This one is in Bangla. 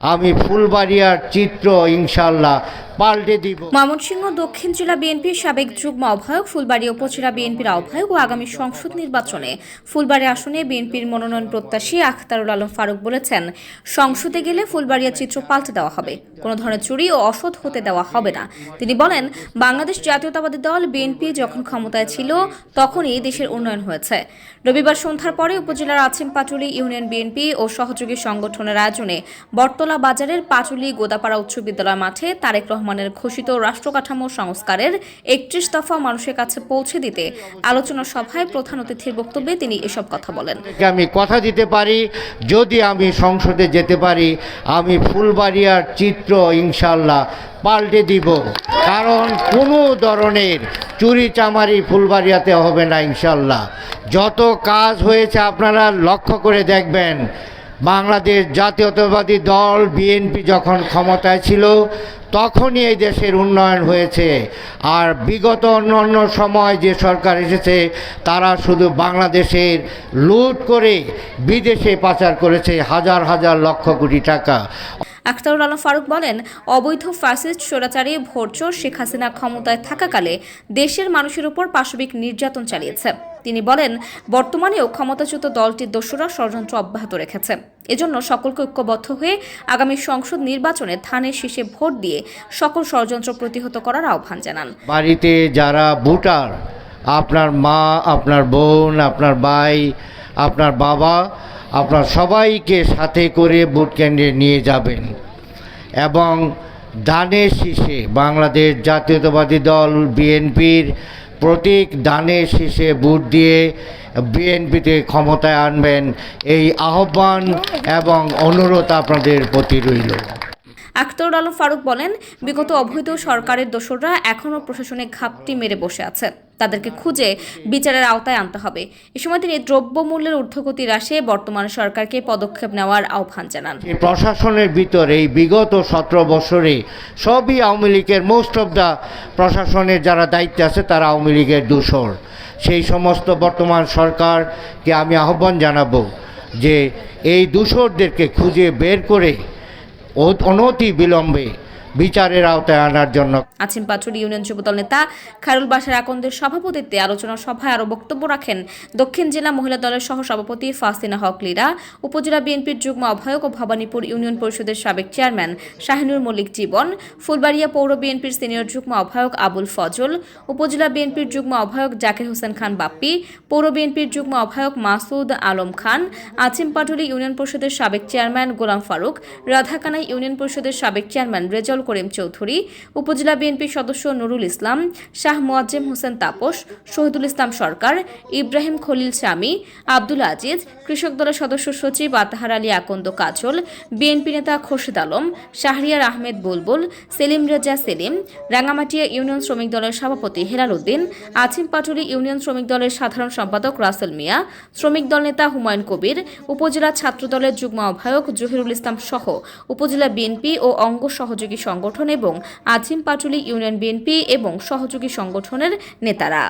আমি ফুলবাড়িয়ার চিত্র ইনশাল্লাহ পাল্টে দিব। ময়মনসিংহ দক্ষিণ জেলা বিএনপির সাবেক যুগ্ম আহ্বায়ক, ফুলবাড়ী উপজেলা বিএনপির আহ্বায়ক ও আগামী সংসদ নির্বাচনে ফুলবাড়ি আসনে বিএনপির মনোনয়ন প্রত্যাশী আখতারুল আলম ফারুক বলেছেন, সংসদে গেলে ফুলবাড়িয়া চিত্র পাল্টে দেওয়া হবে। কোনো ধরনের চুরি ও অসৎ হতে দেওয়া হবে না। তিনি বলেন, বাংলাদেশ জাতীয়তাবাদী দল বিএনপি যখন ক্ষমতায় ছিল, তখনই দেশের উন্নয়ন হয়েছে। রবিবার সন্ধ্যার পরে উপজেলার আছিম পাটুলি ইউনিয়ন বিএনপি ও সহযোগী সংগঠনের আয়োজনে বটতলা বাজারের পাটুলি গোদাপাড়া উচ্চ বিদ্যালয় মাঠে তারেক রহমানের ঘোষিত রাষ্ট্রকাঠামো সংস্কারের একত্রিশ দফা মানুষের কাছে পৌঁছে দিতে আলোচনা সভায় প্রধান অতিথির বক্তব্যে তিনি এসব কথা বলেন। আমি কথা দিতে পারি, যদি আমি সংসদে যেতে পারি, আমি ফুলবাড়িয়ার চিত্র ইনশাল্লাহ পাল্টে দিব। কারণ কোনো ধরনের চুরি চামারি ফুলবাড়িয়াতে হবে না ইনশাল্লাহ যত কাজ হয়েছে আপনারা লক্ষ্য করে দেখবেন বাংলাদেশ জাতীয়তাবাদী দল, বিএনপি যখন ক্ষমতায় ছিল, তখনই এই দেশের উন্নয়ন হয়েছে। আর বিগত অন্য সময় যে সরকার এসেছে, তারা শুধু বাংলাদেশের লুট করে বিদেশে পাচার করেছে হাজার হাজার লক্ষ কোটি টাকা। আখতারুল আলম ফারুক বলেন, অবৈধ ফ্যাসিস্ট স্বৈরাচারী ভোটচোর শেখ হাসিনা ক্ষমতায় থাকাকালে দেশের মানুষের উপর পাশবিক নির্যাতন চালিয়েছে। তিনি বলেন, বর্তমানেও ক্ষমতাচ্যুত দলটির দোষরা ষড়যন্ত্র অব্যাহত রেখেছে। এজন্য সকলকে ঐক্যবদ্ধ হয়ে আগামী সংসদ নির্বাচনে ধানের শীষে ভোট দিয়ে সকল ষড়যন্ত্র প্রতিহত করার আহ্বান জানান। বাড়িতে যারা ভোটার, আপনার মা, আপনার বোন, আপনার ভাই, আপনার বাবা, আপনার সবাইকে সাথে করে ভোট কেন্দ্রে নিয়ে যাবেন এবং দানের শীষে বাংলাদেশ জাতীয়তাবাদী দল, বিএনপির প্রতীক দানের শেষে ভোট দিয়ে বিএনপিতে ক্ষমতায় আনবেন এই আহ্বান এবং অনুরোধ আপনাদের প্রতি রইল। আখতারুল আলম ফারুক বলেন, বিগত অবৈধ সরকারের দোসররা এখনও প্রশাসনিক ঘাপটি মেরে বসে আছে তাদেরকে খুঁজে বিচারের আওতায় আনতে হবে। এ সময় তিনি দ্রব্যমূল্যের ঊর্ধ্বগতি হ্রাসে বর্তমান সরকারকে পদক্ষেপ নেওয়ার আহ্বান জানান। প্রশাসনের ভিতরে এই বিগত সতেরো বছরে সবই আওয়ামী লীগের মোস্ট অফ দ্য প্রশাসনের যারা দায়িত্বে আছে তারা আওয়ামী লীগের দূষর। সেই সমস্ত বর্তমান সরকারকে আমি আহ্বান জানাব যে এই দূষরদেরকে খুঁজে বের করে অনতি বিলম্বে বিচারের আওতায় আনার জন্য। আছিম পাচুরি ইউনিয়ন যুবদল নেতা খায়রুল বাসার আকন্দের সভাপতিত্বে আলোচনা সভায় আরও বক্তব্য রাখেন দক্ষিণ জেলা মহিলা দলের সহ সভাপতি ফাসিনা হক লীরা, উপজেলা বিএনপির যুগ্ম আহ্বায়ক ও ভবানীপুর ইউনিয়ন পরিষদের সাবেক চেয়ারম্যান শাহিনুর মল্লিক জীবন, ফুলবাড়িয়া পৌর বিএনপির সিনিয়র যুগ্ম আহ্বায়ক আবুল ফজল, উপজেলা বিএনপির যুগ্ম আহ্বায়ক জাকির হোসেন খান বাপ্পি, পৌর বিএনপির যুগ্ম আহ্বায়ক মাসুদ আলম খান, আছিম পাটুলি ইউনিয়ন পরিষদের সাবেক চেয়ারম্যান গোলাম ফারুক, রাধাকানাই ইউনিয়ন পরিষদের সাবেক চেয়ারম্যান রেজাউল করিম চৌধুরী, উপজেলা বিএনপির সদস্য নুরুল ইসলাম, শাহ মোয়াজ্জেম হোসেন তাপস, শহীদুল ইসলাম সরকার, ইব্রাহিম খলিল স্বামী আব্দুল আজিজ, কৃষক দলের সদস্য সচিব আতাহার আলী আকন্দ কাজল, বিএনপি নেতা খোরশেদ আলম, শাহরিয়ার আহমেদ বুলবুল, সেলিম রেজা সেলিম রাঙ্গামাটিয়া ইউনিয়ন শ্রমিক দলের সভাপতি হেলাল উদ্দিন, আছিম পাটুলি ইউনিয়ন শ্রমিক দলের সাধারণ সম্পাদক রাসেল মিয়া, শ্রমিক দল নেতা হুমায়ুন কবির, উপজেলা ছাত্র দলের যুগ্ম আহ্বায়ক জহিরুল ইসলাম সহ উপজেলা বিএনপি ও অঙ্গ সহযোগী সংগঠন এবং আজিম পাটুলি ইউনিয়ন বিএনপি এবং সহযোগী সংগঠনের নেতারা।